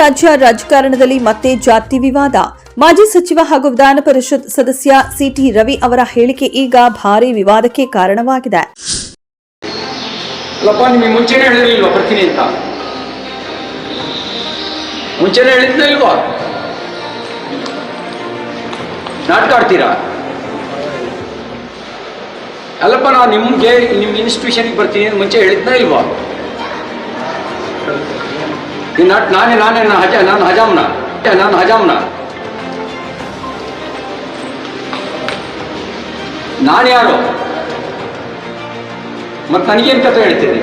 ರಾಜ್ಯ ರಾಜಕಾರಣದಲ್ಲಿ ಮತ್ತೆ ಜಾತಿ ವಿವಾದ. ಮಾಜಿ ಸಚಿವ ಹಾಗೂ ವಿಧಾನ ಪರಿಷತ್ ಸದಸ್ಯ ಸಿಟಿ ರವಿ ಅವರ ಹೇಳಿಕೆ ಈಗ ಭಾರೀ ವಿವಾದಕ್ಕೆ ಕಾರಣವಾಗಿದೆ. ಅಲ್ಲಪ್ಪ ನಾನು ನಿಮಗೆ ನಿಮ್ಮ ಇನ್ಸ್ಟಿಟ್ಯೂಷನ್ಗೆ ಬರ್ತೀನಿ ಮುಂಚೆ ಹೇಳಿದ್ನ ಇಲ್ವಾ? ನಾಟ್ ನಾನೇ ನಾನೇ ನಾನು ಹಜ ನಾನು ಹಜಾಮ್ನ. ನಾನು ಹಜಾಮ್ನ. ನಾನು ಯಾರು? ಮತ್ತೆ ನನಗೇನು ಕಥೆ ಹೇಳ್ತೀನಿ?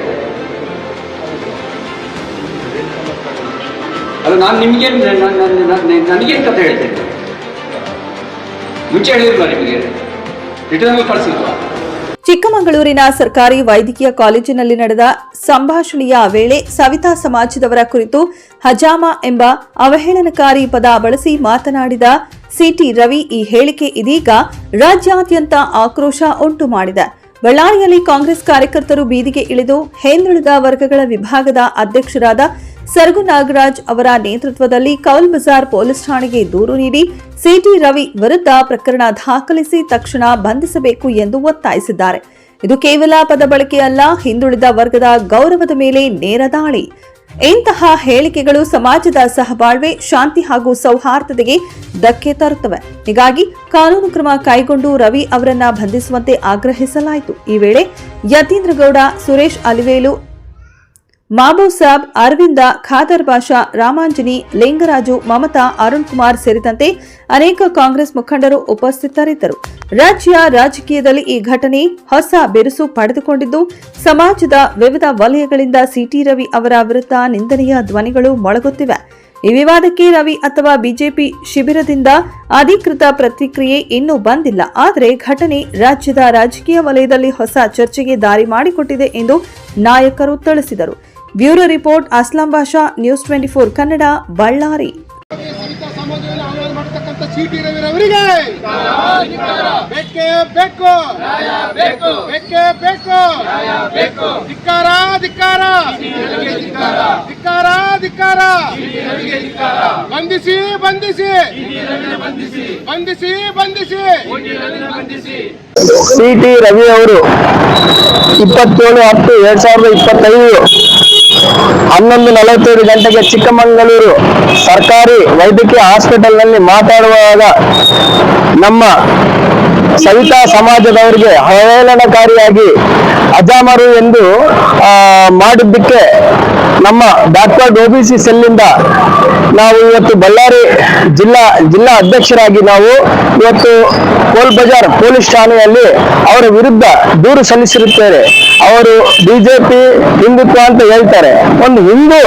ಅಲ್ಲ, ನಾನು ನಿಮಗೇನು ನನಗೇನು ಕಥೆ ಹೇಳ್ತೀನಿ? ಮುಂಚೆ ಹೇಳಿಲ್ವಾ ನಿಮಗೆ? ರಿಟರ್ನ್ ಕಳಿಸಿಲ್ವಾ? ಚಿಕ್ಕಮಗಳೂರಿನ ಸರ್ಕಾರಿ ವೈದ್ಯಕೀಯ ಕಾಲೇಜಿನಲ್ಲಿ ನಡೆದ ಸಂಭಾಷಣೆಯ ವೇಳೆ ಸವಿತಾ ಸಮಾಜದವರ ಕುರಿತು ಹಜಾಮ ಎಂಬ ಅವಹೇಳನಕಾರಿ ಪದ ಬಳಸಿ ಮಾತನಾಡಿದ ಸಿಟಿ ರವಿ ಈ ಹೇಳಿಕೆ ಇದೀಗ ರಾಜ್ಯಾದ್ಯಂತ ಆಕ್ರೋಶ ಉಂಟು ಮಾಡಿದೆ. ಬಳ್ಳಾರಿಯಲ್ಲಿ ಕಾಂಗ್ರೆಸ್ ಕಾರ್ಯಕರ್ತರು ಬೀದಿಗೆ ಇಳಿದು ಹಿಂದುಳಿದ ವರ್ಗಗಳ ವಿಭಾಗದ ಅಧ್ಯಕ್ಷರಾದ ಸರ್ಗು ನಾಗರಾಜ್ ಅವರ ನೇತೃತ್ವದಲ್ಲಿ ಕೌಲ್ ಬಜಾರ್ ಪೊಲೀಸ್ ಠಾಣೆಗೆ ದೂರು ನೀಡಿ ಸಿಟಿ ರವಿ ವಿರುದ್ಧ ಪ್ರಕರಣ ದಾಖಲಿಸಿ ತಕ್ಷಣ ಬಂಧಿಸಬೇಕು ಎಂದು ಒತ್ತಾಯಿಸಿದ್ದಾರೆ. ಇದು ಕೇವಲ ಪದ ಬಳಕೆಯಲ್ಲ ಹಿಂದುಳಿದ ವರ್ಗದ ಗೌರವದ ಮೇಲೆ ನೇರ ದಾಳಿ. ಇಂತಹ ಹೇಳಿಕೆಗಳು ಸಮಾಜದ ಸಹಬಾಳ್ವೆ, ಶಾಂತಿ ಹಾಗೂ ಸೌಹಾರ್ದತೆಗೆ ಧಕ್ಕೆ ತರುತ್ತವೆ. ಹೀಗಾಗಿ ಕಾನೂನು ಕ್ರಮ ಕೈಗೊಂಡು ರವಿ ಅವರನ್ನ ಬಂಧಿಸುವಂತೆ ಆಗ್ರಹಿಸಲಾಯಿತು. ಈ ವೇಳೆ ಯತೀಂದ್ರಗೌಡ, ಸುರೇಶ್ ಅಲಿವೇಲು ಮಾಬೂಬ್ ಸಾಬ್, ಅರವಿಂದ, ಖಾದರ್ ಬಾಷಾ, ರಾಮಾಂಜನಿ, ಲಿಂಗರಾಜು, ಮಮತಾ, ಅರುಣ್ ಕುಮಾರ್ ಸೇರಿದಂತೆ ಅನೇಕ ಕಾಂಗ್ರೆಸ್ ಮುಖಂಡರು ಉಪಸ್ಥಿತರಿದ್ದರು. ರಾಜ್ಯ ರಾಜಕೀಯದಲ್ಲಿ ಈ ಘಟನೆ ಹೊಸ ಬಿರುಸು ಪಡೆದುಕೊಂಡಿದ್ದು, ಸಮಾಜದ ವಿವಿಧ ವಲಯಗಳಿಂದ ಸಿಟಿ ರವಿ ಅವರ ವಿರುದ್ಧ ನಿಂದನೆಯ ಧ್ವನಿಗಳು ಮೊಳಗುತ್ತಿವೆ. ಈ ವಿವಾದಕ್ಕೆ ರವಿ ಅಥವಾ ಬಿಜೆಪಿ ಶಿಬಿರದಿಂದ ಅಧಿಕೃತ ಪ್ರತಿಕ್ರಿಯೆ ಇನ್ನೂ ಬಂದಿಲ್ಲ. ಆದರೆ ಘಟನೆ ರಾಜ್ಯದ ರಾಜಕೀಯ ವಲಯದಲ್ಲಿ ಹೊಸ ಚರ್ಚೆಗೆ ದಾರಿ ಮಾಡಿಕೊಟ್ಟಿದೆ ಎಂದು ನಾಯಕರು ತಿಳಿಸಿದರು. Bureau report Aslam Basha news twenty four Kannada Ballari. ಬಂಧಿಸಿ ಬಂಧಿಸಿ. ಬಂಧಿಸಿ ಬಂಧಿಸಿ. ಸಿ ಟಿ ರವಿ ಅವರು ಇಪ್ಪತ್ತೇಳು ಹತ್ತು ಎರಡ್ ಸಾವಿರದ ಇಪ್ಪತ್ತೈದು. ಹನ್ನೊಂದು ನಲವತ್ತೈದು ಗಂಟೆಗೆ ಚಿಕ್ಕಮಗಳೂರು ಸರ್ಕಾರಿ ವೈದ್ಯಕೀಯ ಹಾಸ್ಪಿಟಲ್ನಲ್ಲಿ ಮಾತಾಡುವಾಗ ನಮ್ಮ ಸವಿತಾ ಸಮಾಜದವರಿಗೆ ಅವಹೇಳನಕಾರಿಯಾಗಿ ಅಜಾಮರು ಎಂದು ಮಾಡಿದ್ದಕ್ಕೆ ನಮ್ಮ ಬ್ಯಾಕ್ವರ್ಡ್ ಒ ಬಿ ಸಿ ನಾವು ಇವತ್ತು ಬಳ್ಳಾರಿ ಜಿಲ್ಲಾ ಜಿಲ್ಲಾ ಅಧ್ಯಕ್ಷರಾಗಿ ನಾವು ಇವತ್ತು ಕೋಲ್ ಬಜಾರ್ ಪೊಲೀಸ್ ಠಾಣೆಯಲ್ಲಿ ಅವರ ವಿರುದ್ಧ ದೂರು ಸಲ್ಲಿಸಿರುತ್ತೇವೆ. ಅವರು ಬಿಜೆಪಿ ಹಿಂದುತ್ವ ಅಂತ ಹೇಳ್ತಾರೆ. ಒಂದು ಹಿಂದೂ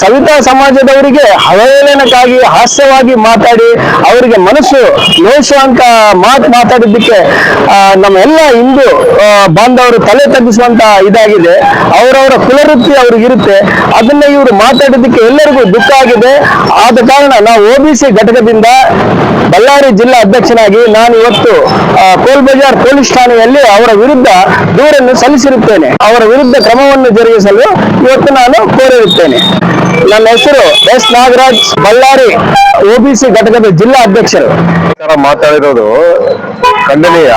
ಸವಿತಾ ಸಮಾಜದವರಿಗೆ ಅವಹೇಳನಕ್ಕಾಗಿ, ಹಾಸ್ಯವಾಗಿ ಮಾತಾಡಿ ಅವರಿಗೆ ಮನಸ್ಸು ನೋಯಿಸುವಂತ ಮಾತು ಮಾತಾಡಿದ್ದಕ್ಕೆ ನಮ್ಮೆಲ್ಲ ಹಿಂದೂ ಬಾಂಧವರು ತಲೆ ತಗ್ಗಿಸುವಂತ ಇದಾಗಿದೆ. ಅವರವರ ಕುಲವೃತ್ತಿ ಅವ್ರಿಗೆ ಇರುತ್ತೆ ಅದನ್ನ ಇವರು ಮಾತಾಡೋದಕ್ಕೆ ಎಲ್ಲರಿಗೂ ದುಃಖ ಆಗಿದೆ. ಆದ ಕಾರಣ ನಾವು ಓಬಿಸಿ ಘಟಕದಿಂದ ಬಳ್ಳಾರಿ ಜಿಲ್ಲಾ ಅಧ್ಯಕ್ಷನಾಗಿ ನಾನು ಇವತ್ತು ಕೋಲ್ಬಜಾರ್ ಕೋಲ್ ಬಜಾರ್ ಪೊಲೀಸ್ ಠಾಣೆಯಲ್ಲಿ ಅವರ ವಿರುದ್ಧ ದೂರನ್ನು ಸಲ್ಲಿಸಿರುತ್ತೇನೆ. ಅವರ ವಿರುದ್ಧ ಕ್ರಮವನ್ನು ಜರುಗಿಸಲು ಇವತ್ತು ನಾನು ಕೋರಿರುತ್ತೇನೆ. ನನ್ನ ಹೆಸರು ಎಸ್ ನಾಗರಾಜ್ ಬಳ್ಳಾರಿ ಒಬಿಸಿ ಘಟಕದ ಜಿಲ್ಲಾ ಅಧ್ಯಕ್ಷರು. ಮಾತಾಡಿರೋದು ಖಂಡನೀಯ.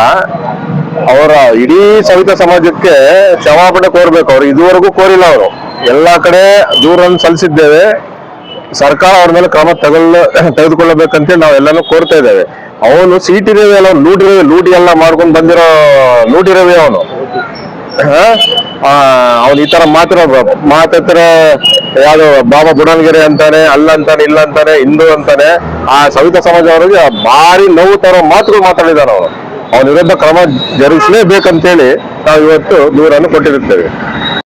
ಅವರ ಇಡೀ ಸವಿತ ಸಮಾಜಕ್ಕೆ ಕ್ಷಮಾಪಣೆ ಕೋರ್ಬೇಕು. ಅವ್ರು ಇದುವರೆಗೂ ಕೋರಿಲ್ಲ ಅವರು. ಎಲ್ಲಾ ಕಡೆ ದೂರನ್ನು ಸಲ್ಲಿಸಿದ್ದೇವೆ. ಸರ್ಕಾರ ಅವ್ರ ಮೇಲೆ ಕ್ರಮ ತಗೊಳ್ಳ, ತೆಗೆದುಕೊಳ್ಳಬೇಕಂತೇಳಿ ನಾವೆಲ್ಲಾನು ಕೋರ್ತಾ ಇದ್ದೇವೆ. ಅವನು ಸೀಟ್ ರವಿ ಎಲ್ಲ ಲೂಟಿ ಲೂಟಿ ಎಲ್ಲ ಮಾಡ್ಕೊಂಡು ಬಂದಿರೋ ಲೂಟಿರವೆ ಅವನು. ಅವನು ಈ ತರ ಮಾತಿರೋ ಮಾತಾಡ್ತಾರ, ಯಾವ್ದು ಬಾಬಾ ಬುಡನ್ಗೆರೆ ಅಂತಾನೆ, ಅಲ್ಲ ಅಂತಾನೆ, ಇಲ್ಲ ಅಂತಾನೆ, ಹಿಂದೂ ಅಂತಾನೆ, ಆ ಸವಿತಾ ಸಮಾಜ ಅವರಿಗೆ ಭಾರಿ ನೋವು ತರೋ ಮಾತುಗಳು ಮಾತಾಡಿದಾನೆ ಅವನು ಅವನ ವಿರುದ್ಧ ಕ್ರಮ ಜರುಗಿಸಲೇಬೇಕಂತೇಳಿ ನಾವು ಇವತ್ತು ದೂರನ್ನು ಕೊಟ್ಟಿರುತ್ತೇವೆ.